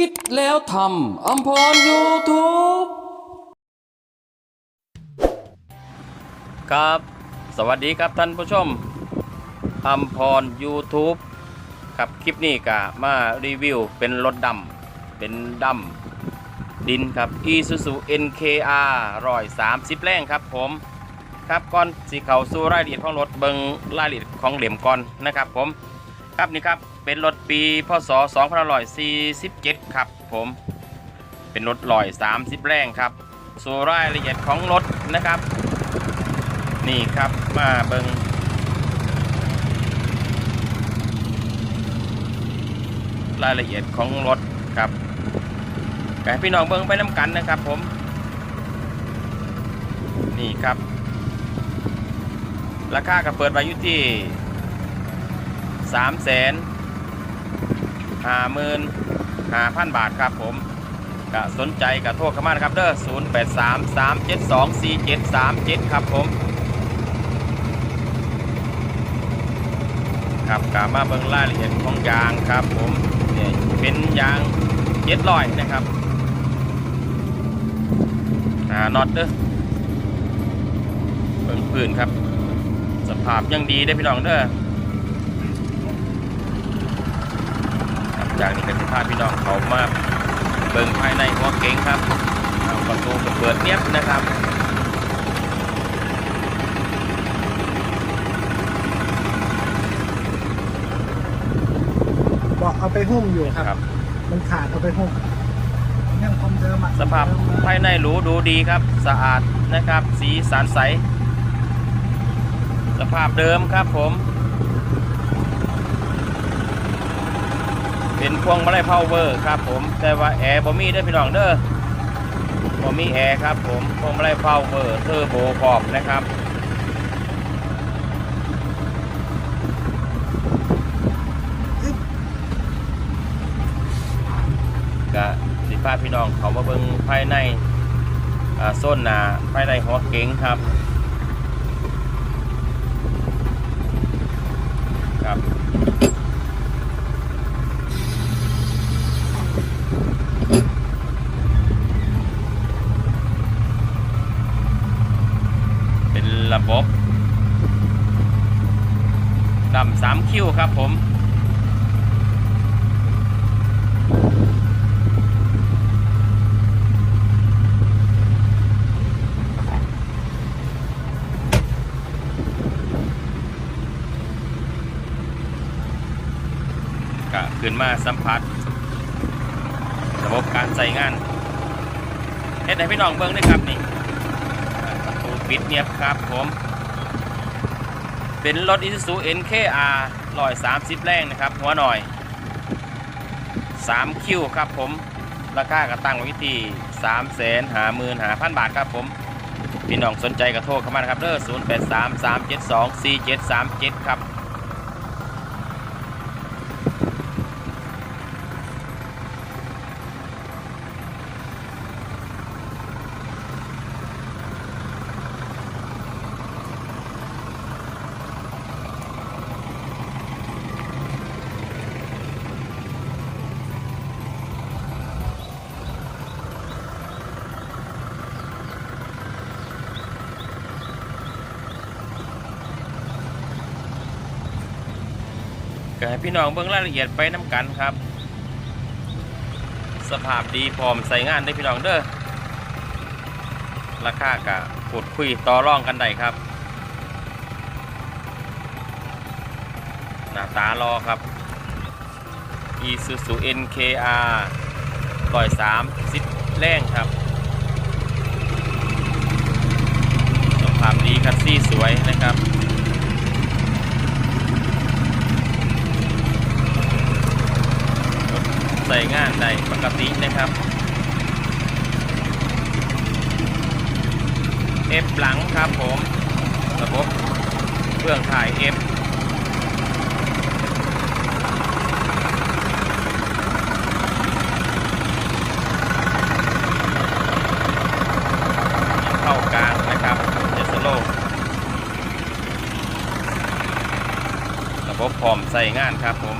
คิดแล้วทำอัมพรยูทูบครับ สวัสดีครับท่านผู้ชมอัมพร YouTube ครับคลิปนี้ก็มารีวิวเป็นรถดำเป็นดำดินครับ Isuzu NKR ร้อยสามสิบแรงครับผมครับก่อนสีเขาสู่รายละเอียดของรถเบิงรายละเอียดของเหลี่ยมก่อนนะครับผม ครับนี่ครับ เป็นรถปีพศ2547 ครับผม เป็นรถลอย 30 แรงครับสู่รายละเอียดของรถนะครับ นี่ครับมาเบิงรายละเอียดของรถครับแกพี่น้องเบิงไปน้ำกันนะครับผม นี่ครับ ราคาก็เปิดไว้อยู่ที่สามแสน ห้าหมื่นห้าพันบาทครับผมก็สนใจก็โทรเข้ามานะครับเด้อศูนย์แปดสามสามเจ็ดสองสี่เจ็ดสามเจ็ดครับผมครับกามาเบิ่งรายละเอียดของยางครับผมเนี่ยเป็นยางเจ็ดลอยนะครับอ่าน็อตเด้อเบิ่งพื้นครับ สภาพยังดีได้พี่น้องเด้อครับ จากนี้ก็จะพาพี่น้องเขามาเบิ่งภายในหัวเก๋งครับเอาประตูก็เปิดเนียบนะครับบอกเอาไปหุ้มอยู่ครับครับมันขาดเอาไปหุ้มยังคงเดิมอะสภาพภายในหรูดูดีครับ สะอาดนะครับ สีสันใส สภาพเดิมครับผม เป็นพวงมาลัยพาวเวอร์ครับผมแต่ว่าแอร์บ่มีเด้พี่น้องเด้อบ่มีแอร์ครับผมพวงมาลัยพาวเวอร์เทอร์โบขอบนะครับก็สิพาพี่น้องเขามาเบิ่งภายในโซนหนาภายในหัวเก๋งครับครับ ระบบดำสามคิวครับผมก็ขึ้นมาสัมผัสระบบการใส่งานเฮ็ดให้พี่น้องเบิ่งด้วยครับนี่ ปิดเงียบครับผม เป็นรถอิซูซู NKR 130แรงนะครับ หัวหน่อย3คิวครับผม ราคากระตั้งไว้ที่3 5 5 0 0 0บาทครับผม พี่น้องสนใจกระโทรเข้ามานะครับเด้อ0 8 3 3 7 2 4 7 3 7ครับ ก็ให้พี่น้องเบิ่งรายละเอียดไปน้ำกันครับ สภาพดีพร้อมใส่งานได้พี่น้องเด้อราคากะพูดคุยต่อรองกันได้ครับ หน้าตารอครับ Isuzu NKR ร้อยสามสิบแรงครับสภาพดีคัสซี่สวยนะครับ ใส่งานได้ปกตินะครับเอฟหลังครับผมระบบเครื่องถ่ายเอฟเข้ากลางนะครับเจสโลระบบพร้อมใส่งานครับผม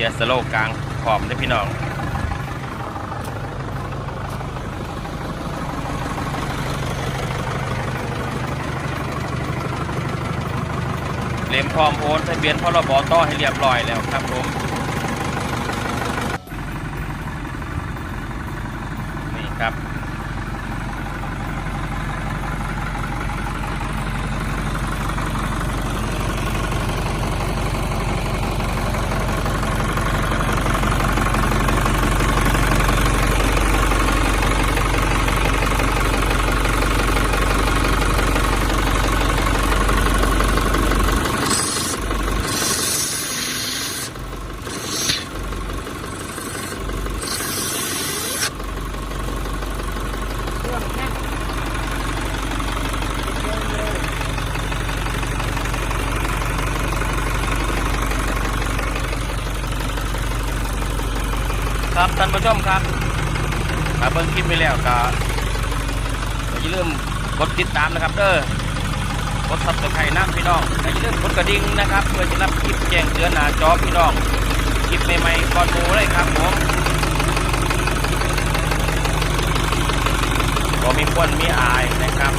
กียร์สโลว์กลางขอมได้พี่น้องเล่มพร้อมโอนทะเบียนพรบต่อให้เรียบร้อยแล้วครับผม ครับท่านผู้ชมครับถ้าเบิ่งคลิปไปแล้วก็อย่าลืมกดติดตามนะครับเด้อกดซับสไครต์น้ำพี่น้องและอย่าลืมกดกระดิ่งนะครับเพื่อจะรับคลิปแจ้งเตือนหน้าจอพี่น้องคลิปใหม่ๆก่อนหมูเลยครับผมก็มีคนมีอายนะครับ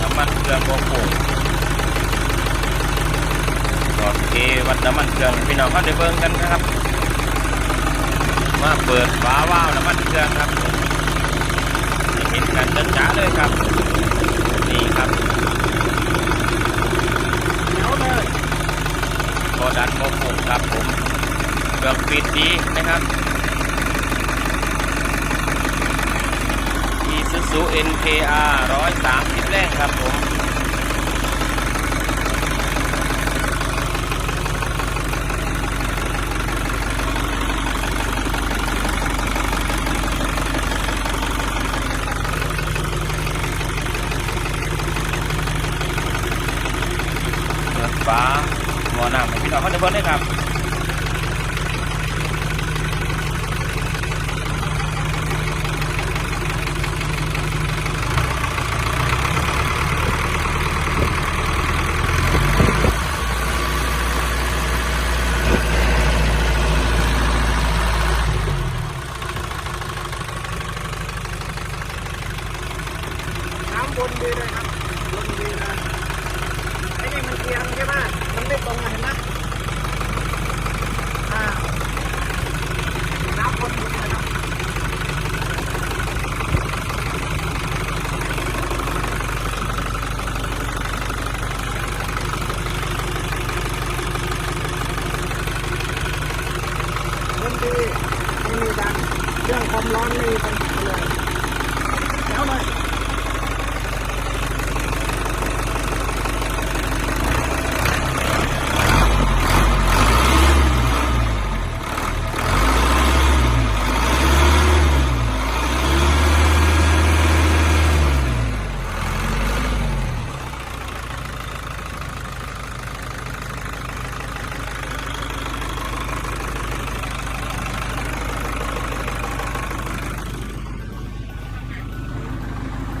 น้ำมันเครื่องโกโก้โอเควัดน้ำมันเครื่องพี่น้องเขาได้เบิ่งกันนะครับ มาเปิดฝาว้าวน้ำมันเครื่องครับให้เห็นกันจ้าๆเลยครับ นี่ครับเดี๋ยวเลยโกดันโมกุครับผมเครื่องปิดดีนะครับ Isuzu NKR 130 แรงครับผม ฟ้าหมอน้ำให้พี่น้องเขาจะเบิ้ลได้ครับ น้ำบนดีเลยครับบนดีเลยไอ้นี่มันเอียงใช่ไหมมันไม่ตรงอะเห็นไหมอ่าน้ำบนดีเลยครับ มันดีไม่มีดัน เครื่องความร้อนไม่มีปัญหาเลยแล้วเลย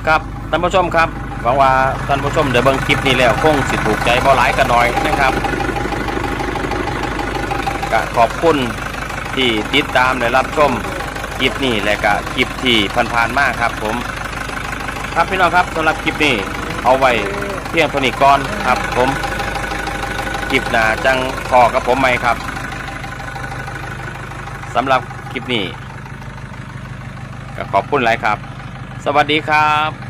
ครับ ท่านผู้ชมครับหวังว่าท่านผู้ชมเดี๋ยวเบิ่งคลิปนี้แล้วคงสิถูกใจบ่หลายกันหน่อยนะครับก็ขอบคุณที่ติดตามและรับชมคลิปนี้และก็คลิปที่ผ่านๆมาครับผม ครับพี่น้องครับสำหรับคลิปนี้เอาไว้เพียงเท่านี้ก่อนครับผมคลิปหน้าจังพอกับผมไหมครับสำหรับคลิปนี้ก็ขอบคุณหลายครับ สวัสดีครับ